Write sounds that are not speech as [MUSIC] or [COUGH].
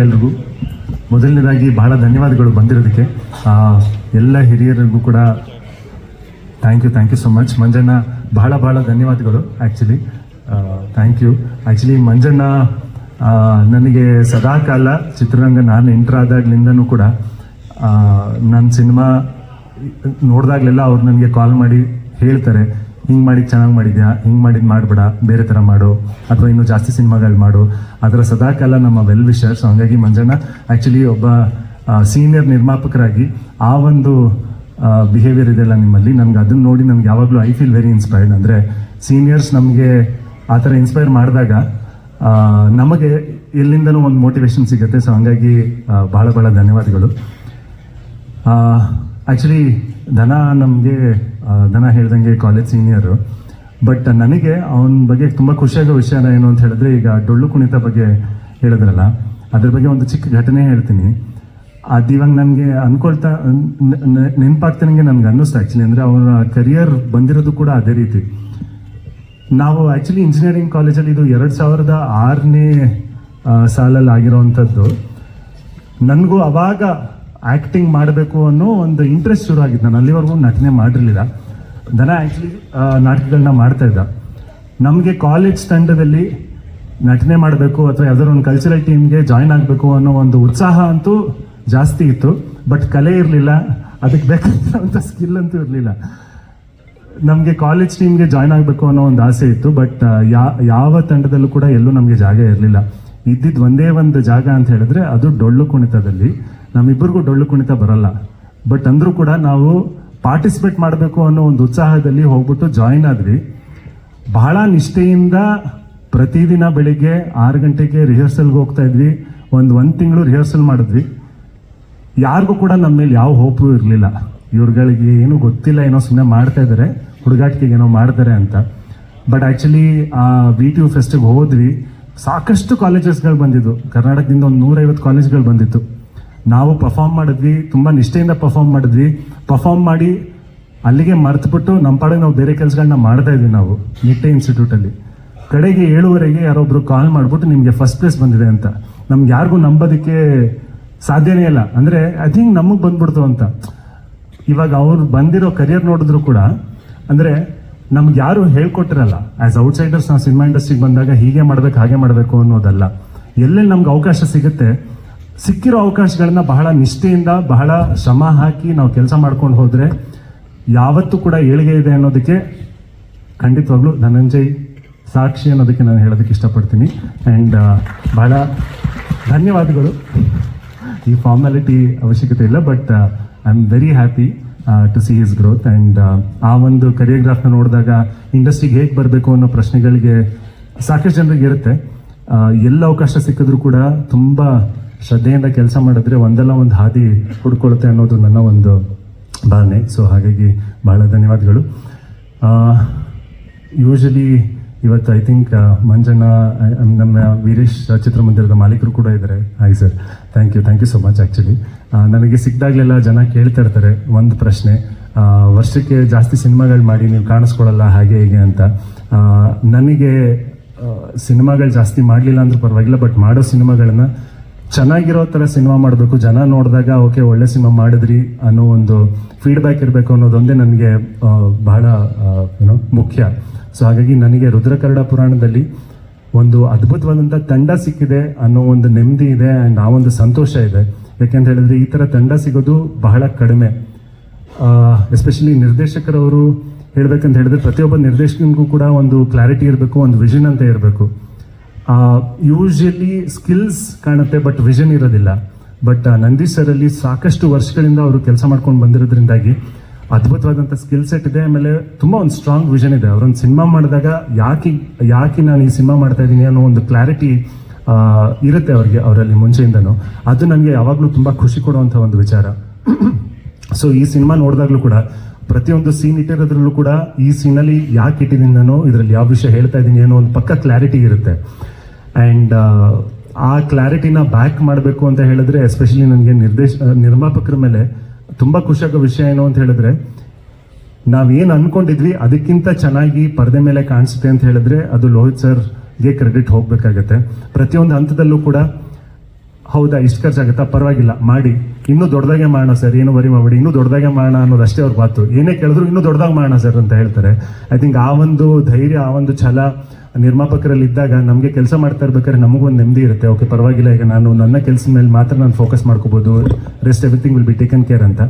ಎಲ್ರಿಗೂ ಮೊದಲನೇದಾಗಿ ಬಹಳ ಧನ್ಯವಾದಗಳು ಬಂದಿರೋದಕ್ಕೆ. ಎಲ್ಲ ಹಿರಿಯರಿಗೂ ಕೂಡ thank you thank you so much Manjanna, ಬಹಳ ಬಹಳ ಧನ್ಯವಾದಗಳು actually thank you actually Manjanna ನನಗೆ ಸದಾಕಾಲ ಚಿತ್ರರಂಗ ನಾನು ಎಂಟ್ರ್ ಆದಾಗ್ಲಿಂದನೂ ಕೂಡ ನನ್ನ ಸಿನಿಮಾ ನೋಡಿದಾಗಲೆಲ್ಲ ಅವ್ರು ನನಗೆ ಕಾಲ್ ಮಾಡಿ ಹೇಳ್ತಾರೆ. ಹಿಂಗೆ ಮಾಡಿ ಚೆನ್ನಾಗಿ ಮಾಡಿದ್ಯಾ? ಹಿಂಗೆ ಮಾಡಿದ್ ಮಾಡಬೇಡ, ಬೇರೆ ಥರ ಮಾಡು. ಅಥವಾ ಇನ್ನೂ ಜಾಸ್ತಿ ಸಿನಿಮಾಗಳು ಮಾಡು. ಅದರ ಸದಾಕಾಲ ನಮ್ಮ ವೆಲ್ ವಿಷರ್ಸ್ ಹಂಗಾಗಿ ಮಂಜಣ್ಣ ಆ್ಯಕ್ಚುಲಿ ಒಬ್ಬ ಸೀನಿಯರ್ ನಿರ್ಮಾಪಕರಾಗಿ ಆ ಒಂದು ಬಿಹೇವಿಯರ್ ಇದೆಲ್ಲ ನಿಮ್ಮಲ್ಲಿ? ನನಗೆ ಅದನ್ನ ನೋಡಿ ನನಗೆ ಯಾವಾಗಲೂ ಐ ಫೀಲ್ ವೆರಿ ಇನ್ಸ್ಪೈರ್ಡ್ ಅಂದರೆ ಸೀನಿಯರ್ಸ್ ನಮಗೆ ಆ ಥರ ಇನ್ಸ್ಪೈರ್ ಮಾಡಿದಾಗ ನಮಗೆ ಎಲ್ಲಿಂದನೂ ಒಂದು ಮೋಟಿವೇಶನ್ ಸಿಗುತ್ತೆ. ಸೊ ಹಂಗಾಗಿ ಭಾಳ ಬಹಳ ಧನ್ಯವಾದಗಳು. ಆ್ಯಕ್ಚುಲಿ ಧನ ನಮಗೆ ಧನ ಹೇಳ್ದಂಗೆ ಕಾಲೇಜ್ ಸೀನಿಯರು ಬಟ್ ನನಗೆ ಅವನ ಬಗ್ಗೆ ತುಂಬ ಖುಷಿಯಾಗೋ ವಿಷಯ ಏನು ಅಂತ ಹೇಳಿದ್ರೆ, ಈಗ ಡೊಳ್ಳು ಕುಣಿತ ಬಗ್ಗೆ ಹೇಳಿದ್ರಲ್ಲ, ಅದ್ರ ಬಗ್ಗೆ ಒಂದು ಚಿಕ್ಕ ಘಟನೆ ಹೇಳ್ತೀನಿ. ಅದು ಇವಾಗ ನನಗೆ ಅನ್ಕೊಳ್ತಾ ನೆನಪಾಗ್ತಾನಂಗೆ ನನಗೆ ಅನ್ನಿಸ್ತು ಆ್ಯಕ್ಚುಲಿ ಅಂದರೆ ಅವನ ಕರಿಯರ್ ಬಂದಿರೋದು ಕೂಡ ಅದೇ ರೀತಿ. ನಾವು ಆ್ಯಕ್ಚುಲಿ ಇಂಜಿನಿಯರಿಂಗ್ ಕಾಲೇಜಲ್ಲಿ ಇದು ಎರಡು ಸಾವಿರದ ಆರನೇ ಸಾಲಲ್ಲಿ ಆಗಿರೋವಂಥದ್ದು ನನಗೂ ಅವಾಗ ಆ್ಯಕ್ಟಿಂಗ್ ಮಾಡಬೇಕು ಅನ್ನೋ ಒಂದು ಇಂಟ್ರೆಸ್ಟ್ ಶುರು ಆಗಿತ್ತು. ನಾನು ಅಲ್ಲಿವರೆಗೂ ನಟನೆ ಮಾಡಿರಲಿಲ್ಲ. ದನ ಆ್ಯಕ್ಚುಲಿ ನಾಟಕಗಳನ್ನ ಮಾಡ್ತಾ ಇದ್ದ. ನಮಗೆ ಕಾಲೇಜ್ ತಂಡದಲ್ಲಿ ನಟನೆ ಮಾಡಬೇಕು ಅಥವಾ ಯಾವ್ದಾದ್ರು ಒಂದು ಕಲ್ಚರಲ್ ಟೀಮ್ಗೆ ಜಾಯ್ನ್ ಆಗಬೇಕು ಅನ್ನೋ ಒಂದು ಉತ್ಸಾಹ ಅಂತೂ ಜಾಸ್ತಿ ಇತ್ತು. ಬಟ್ ಕಲೆ ಇರಲಿಲ್ಲ. ಅದಕ್ಕೆ ಬೇಕಾದಂಥ ಸ್ಕಿಲ್ ಅಂತೂ ಇರಲಿಲ್ಲ. ನಮಗೆ ಕಾಲೇಜ್ ಟೀಮ್ಗೆ ಜಾಯ್ನ್ ಆಗಬೇಕು ಅನ್ನೋ ಒಂದು ಆಸೆ ಇತ್ತು. ಬಟ್ ಯಾವ ತಂಡದಲ್ಲೂ ಕೂಡ ಎಲ್ಲೂ ನಮಗೆ ಜಾಗ ಇರಲಿಲ್ಲ. ಇದ್ದಿದ್ದು ಒಂದೇ ಒಂದು ಜಾಗ ಅಂತ ಹೇಳಿದ್ರೆ ಅದು ಡೊಳ್ಳು ಕುಣಿತದಲ್ಲಿ. ನಮ್ಮಿಬ್ಬರಿಗೂ ಡೊಳ್ಳು ಕುಣಿತ ಬರಲ್ಲ. ಬಟ್ ಅಂದರೂ ಕೂಡ ನಾವು ಪಾರ್ಟಿಸಿಪೇಟ್ ಮಾಡಬೇಕು ಅನ್ನೋ ಒಂದು ಉತ್ಸಾಹದಲ್ಲಿ ಹೋಗ್ಬಿಟ್ಟು ಜಾಯಿನ್ ಆದ್ವಿ. ಬಹಳ ನಿಷ್ಠೆಯಿಂದ ಪ್ರತಿದಿನ ಬೆಳಿಗ್ಗೆ ಆರು ಗಂಟೆಗೆ ರಿಹರ್ಸಲ್ಗೆ ಹೋಗ್ತಾ ಇದ್ವಿ. ಒಂದು ಒಂದು ತಿಂಗಳು ರಿಹರ್ಸಲ್ ಮಾಡಿದ್ವಿ. ಯಾರಿಗೂ ಕೂಡ ನಮ್ಮ ಮೇಲೆ ಯಾವ ಹೋಪು ಇರಲಿಲ್ಲ. ಇವ್ರುಗಳಿಗೆ ಏನೂ ಗೊತ್ತಿಲ್ಲ, ಏನೋ ಸುಮ್ಮನೆ ಮಾಡ್ತಾ ಇದ್ದಾರೆ. ಹುಡುಗಾಟಿಕೆಗೆ ಏನೋ ಮಾಡ್ತಾರೆ ಅಂತ. ಬಟ್ ಆ್ಯಕ್ಚುಲಿ ಆ ಬಿ ಟಿ ಯು ಫೆಸ್ಟಿಗೆ ಹೋದ್ವಿ. ಸಾಕಷ್ಟು ಕಾಲೇಜಸ್ಗಳು ಬಂದಿದ್ದು ಕರ್ನಾಟಕದಿಂದ ಒಂದು ನೂರೈವತ್ತು ಕಾಲೇಜ್ಗಳು ಬಂದಿತ್ತು. ನಾವು ಪರ್ಫಾರ್ಮ್ ಮಾಡಿದ್ವಿ, ತುಂಬ ನಿಷ್ಠೆಯಿಂದ ಪರ್ಫಾರ್ಮ್ ಮಾಡಿದ್ವಿ. ಪರ್ಫಾರ್ಮ್ ಮಾಡಿ ಅಲ್ಲಿಗೆ ಮರ್ತುಬಿಟ್ಟು ನಮ್ಮ ಪಾಡಿಗೆ ನಾವು ಬೇರೆ ಕೆಲಸಗಳನ್ನ ಮಾಡ್ತಾ ಇದ್ವಿ ನಾವು, ನಿಟ್ಟೆ ಇನ್ಸ್ಟಿಟ್ಯೂಟಲ್ಲಿ ಕಡೆಗೆ ಏಳುವರೆಗೆ ಯಾರೊಬ್ರು ಕಾಲ್ ಮಾಡಿಬಿಟ್ಟು ನಿಮಗೆ ಫಸ್ಟ್ ಪ್ಲೇಸ್ ಬಂದಿದೆ ಅಂತ. ನಮ್ಗೆ ಯಾರಿಗೂ ನಂಬೋದಕ್ಕೆ ಸಾಧ್ಯನೇ ಇಲ್ಲ. ಅಂದರೆ ಐ ಥಿಂಕ್ ನಮಗೆ ಬಂದ್ಬಿಡ್ತು ಅಂತ. ಇವಾಗ ಅವ್ರು ಬಂದಿರೋ ಕರಿಯರ್ ನೋಡಿದ್ರು ಕೂಡ, ಅಂದರೆ ನಮ್ಗೆ ಯಾರು ಹೇಳ್ಕೊಟ್ಟಿರಲ್ಲ. ಆಸ್ ಔಟ್ಸೈಡರ್ಸ್ ನಾವು ಸಿನಿಮಾ ಇಂಡಸ್ಟ್ರಿಗೆ ಬಂದಾಗ ಹೀಗೆ ಮಾಡ್ಬೇಕು, ಹಾಗೆ ಮಾಡಬೇಕು ಅನ್ನೋದಲ್ಲ. ಎಲ್ಲೆಲ್ಲಿ ನಮ್ಗೆ ಅವಕಾಶ ಸಿಗುತ್ತೆ ಸಿಕ್ಕಿರೋ ಅವಕಾಶಗಳನ್ನ ಬಹಳ ನಿಷ್ಠೆಯಿಂದ, ಬಹಳ ಶ್ರಮ ಹಾಕಿ ನಾವು ಕೆಲಸ ಮಾಡ್ಕೊಂಡು ಹೋದರೆ ಯಾವತ್ತೂ ಕೂಡ ಏಳಿಗೆ ಇದೆ ಅನ್ನೋದಕ್ಕೆ ಖಂಡಿತವಾಗ್ಲೂ ಧನಂಜಯ್ ಸಾಕ್ಷಿ ಅನ್ನೋದಕ್ಕೆ ನಾನು ಹೇಳೋದಕ್ಕೆ ಇಷ್ಟಪಡ್ತೀನಿ. ಆ್ಯಂಡ್ ಬಹಳ ಧನ್ಯವಾದಗಳು. ಈ ಫಾರ್ಮ್ಯಾಲಿಟಿ ಅವಶ್ಯಕತೆ ಇಲ್ಲ but I am very happy to see his growth and ಆ ಒಂದು ಕರಿಯೋಗ್ರಾಫ್ನ ನೋಡಿದಾಗ ಇಂಡಸ್ಟ್ರಿಗೆ ಹೇಗೆ ಬರಬೇಕು ಅನ್ನೋ ಪ್ರಶ್ನೆಗಳಿಗೆ ಸಾಕಷ್ಟು ಜನರಿಗೆ ಇರುತ್ತೆ. ಎಲ್ಲ ಅವಕಾಶ ಸಿಕ್ಕಿದ್ರು ಕೂಡ ತುಂಬ ಶ್ರದ್ಧೆಯಿಂದ ಕೆಲಸ ಮಾಡಿದ್ರೆ ಒಂದಲ್ಲ ಒಂದು ಹಾದಿ ಹುಡ್ಕೊಳುತ್ತೆ ಅನ್ನೋದು ನನ್ನ ಒಂದು ಭಾವನೆ. ಸೊ ಹಾಗಾಗಿ ಬಹಳ ಧನ್ಯವಾದಗಳು. ಯೂಶಲಿ ಇವತ್ತು ಐ ಥಿಂಕ್ ಮಂಜಣ್ಣ ನಮ್ಮ ವೀರೇಶ್ ಚಿತ್ರಮಂದಿರದ ಮಾಲೀಕರು ಕೂಡ ಇದ್ದಾರೆ. Hi sir thank you thank you so much actually ನನಗೆ ಸಿಕ್ಕಿದಾಗಲೆಲ್ಲ ಜನ ಕೇಳ್ತಾ ಇರ್ತಾರೆ ಒಂದು ಪ್ರಶ್ನೆ. ವರ್ಷಕ್ಕೆ ಜಾಸ್ತಿ ಸಿನಿಮಾಗಳು ಮಾಡಿ ನೀವು ಕಾಣಿಸ್ಕೊಳ್ಳಲ್ಲ ಹಾಗೆ ಹೀಗೆ ಅಂತ. ನನಗೆ ಸಿನಿಮಾಗಳು ಜಾಸ್ತಿ ಮಾಡಲಿಲ್ಲ ಅಂದ್ರೂ ಪರವಾಗಿಲ್ಲ ಬಟ್ ಮಾಡೋ ಸಿನಿಮಾಗಳನ್ನ ಚೆನ್ನಾಗಿರೋ ಥರ ಸಿನಿಮಾ ಮಾಡಬೇಕು. ಜನ ನೋಡಿದಾಗ, ಓಕೆ, ಒಳ್ಳೆ ಸಿನಿಮಾ ಮಾಡಿದ್ರಿ ಅನ್ನೋ ಒಂದು ಫೀಡ್ಬ್ಯಾಕ್ ಇರಬೇಕು ಅನ್ನೋದೊಂದೇ ನನಗೆ ಬಹಳ ಏನೋ ಮುಖ್ಯ. ಸೊ ಹಾಗಾಗಿ ನನಗೆ ರುದ್ರಕರ್ಣ ಪುರಾಣದಲ್ಲಿ ಒಂದು ಅದ್ಭುತವಾದಂಥ ತಂಡ ಸಿಕ್ಕಿದೆ ಅನ್ನೋ ಒಂದು ನೆಮ್ಮದಿ ಇದೆ ಆ್ಯಂಡ್ ಆ ಒಂದು ಸಂತೋಷ ಇದೆ. ಯಾಕೆಂತ ಹೇಳಿದ್ರೆ, ಈ ಥರ ತಂಡ ಸಿಗೋದು ಬಹಳ ಕಡಿಮೆ. ಎಸ್ಪೆಷಲಿ ನಿರ್ದೇಶಕರವರು ಹೇಳ್ಬೇಕಂತ ಹೇಳಿದ್ರೆ, ಪ್ರತಿಯೊಬ್ಬ ನಿರ್ದೇಶಕನಿಗೂ ಕೂಡ ಒಂದು ಕ್ಲಾರಿಟಿ ಇರಬೇಕು, ಒಂದು ವಿಷನ್ ಅಂತ ಇರಬೇಕು. ಯೂಶಲಿ ಸ್ಕಿಲ್ಸ್ ಕಾಣುತ್ತೆ ಬಟ್ ವಿಷನ್ ಇರೋದಿಲ್ಲ. ಬಟ್ ನಂದೀಶ್ ಸರಲ್ಲಿ ಸಾಕಷ್ಟು ವರ್ಷಗಳಿಂದ ಅವರು ಕೆಲಸ ಮಾಡ್ಕೊಂಡು ಬಂದಿರೋದ್ರಿಂದಾಗಿ ಅದ್ಭುತವಾದಂಥ ಸ್ಕಿಲ್ ಸೆಟ್ ಇದೆ. ಆಮೇಲೆ ತುಂಬ ಒಂದು ಸ್ಟ್ರಾಂಗ್ ವಿಷನ್ ಇದೆ. ಅವರೊಂದು ಸಿನಿಮಾ ಮಾಡಿದಾಗ ಯಾಕೆ ಯಾಕೆ ನಾನು ಈ ಸಿನಿಮಾ ಮಾಡ್ತಾ ಇದ್ದೀನಿ ಅನ್ನೋ ಒಂದು ಕ್ಲಾರಿಟಿ ಇರುತ್ತೆ ಅವ್ರಿಗೆ ಅವರಲ್ಲಿ ಮುಂಚೆಯಿಂದನೂ. ಅದು ನನಗೆ ಯಾವಾಗಲೂ ತುಂಬ ಖುಷಿ ಕೊಡುವಂಥ ಒಂದು ವಿಚಾರ. [CLEARS THROAT] ಸೊ ಈ ಸಿನಿಮಾ ನೋಡಿದಾಗಲೂ ಕೂಡ ಪ್ರತಿಯೊಂದು ಸೀನ್ ಇಟ್ಟಿರೋದ್ರಲ್ಲೂ ಕೂಡ ಈ ಸೀನಲ್ಲಿ ಯಾಕೆ ಇಟ್ಟಿದ್ದೀನಿ ನಾನು, ಇದರಲ್ಲಿ ಯಾವ ವಿಷಯ ಹೇಳ್ತಾ ಇದ್ದೀನಿ ಅನ್ನೋ ಒಂದು ಪಕ್ಕ ಕ್ಲಾರಿಟಿ ಇರುತ್ತೆ. ಆ್ಯಂಡ್ ಆ ಕ್ಲಾರಿಟಿನ ಬ್ಯಾಕ್ ಮಾಡಬೇಕು ಅಂತ ಹೇಳಿದ್ರೆ ಎಸ್ಪೆಷಲಿ ನನಗೆ ನಿರ್ದೇಶ ನಿರ್ಮಾಪಕರ ಮೇಲೆ ತುಂಬ ಖುಷಿಯಾಗೋ ವಿಷಯ ಏನು ಅಂತ ಹೇಳಿದ್ರೆ ನಾವೇನು ಅನ್ಕೊಂಡಿದ್ವಿ ಅದಕ್ಕಿಂತ ಚೆನ್ನಾಗಿ ಪರದೆ ಮೇಲೆ ಕಾಣಿಸುತ್ತೆ ಅಂತ ಹೇಳಿದ್ರೆ, ಅದು ಲೋಹಿತ್ ಸರ್ಗೆ ಕ್ರೆಡಿಟ್ ಹೋಗಬೇಕಾಗತ್ತೆ. ಪ್ರತಿಯೊಂದು ಹಂತದಲ್ಲೂ ಕೂಡ ಹೌದಾ, ಇಷ್ಟು ಖರ್ಚಾಗುತ್ತಾ ಪರವಾಗಿಲ್ಲ, ಮಾಡಿ. ಇನ್ನೂ ದೊಡ್ಡದಾಗೆ ಮಾಡೋಣ ಸರ್, ಏನು ವರಿ ಮಾಡಬೇಡಿ. ಇನ್ನೂ ದೊಡ್ಡದಾಗೆ ಮಾಡೋಣ ಅನ್ನೋದು ಅಷ್ಟೇ ಅವ್ರ ಮಾತು. ಏನೇ ಕೇಳಿದ್ರು ಇನ್ನೂ ದೊಡ್ಡದಾಗಿ ಮಾಡೋಣ ಸರ್ ಅಂತ ಹೇಳ್ತಾರೆ. ಐ ಥಿಂಕ್ ಆ ಒಂದು ಧೈರ್ಯ, ಆ ಒಂದು ಛಲ ನಿರ್ಮಾಪಕರಲ್ಲಿ ಇದ್ದಾಗ ನಮಗೆ ಕೆಲಸ ಮಾಡ್ತಾ ಇರ್ಬೇಕಾದ್ರೆ ನಮಗೊಂದು ನೆಮ್ಮದಿ ಇರುತ್ತೆ. ಓಕೆ ಪರವಾಗಿಲ್ಲ, ಈಗ ನಾನು ನನ್ನ ಕೆಲಸದ ಮೇಲೆ ಮಾತ್ರ ನಾನು ಫೋಕಸ್ ಮಾಡ್ಕೋಬೋದು. Rest everything will be taken care ಅಂತ.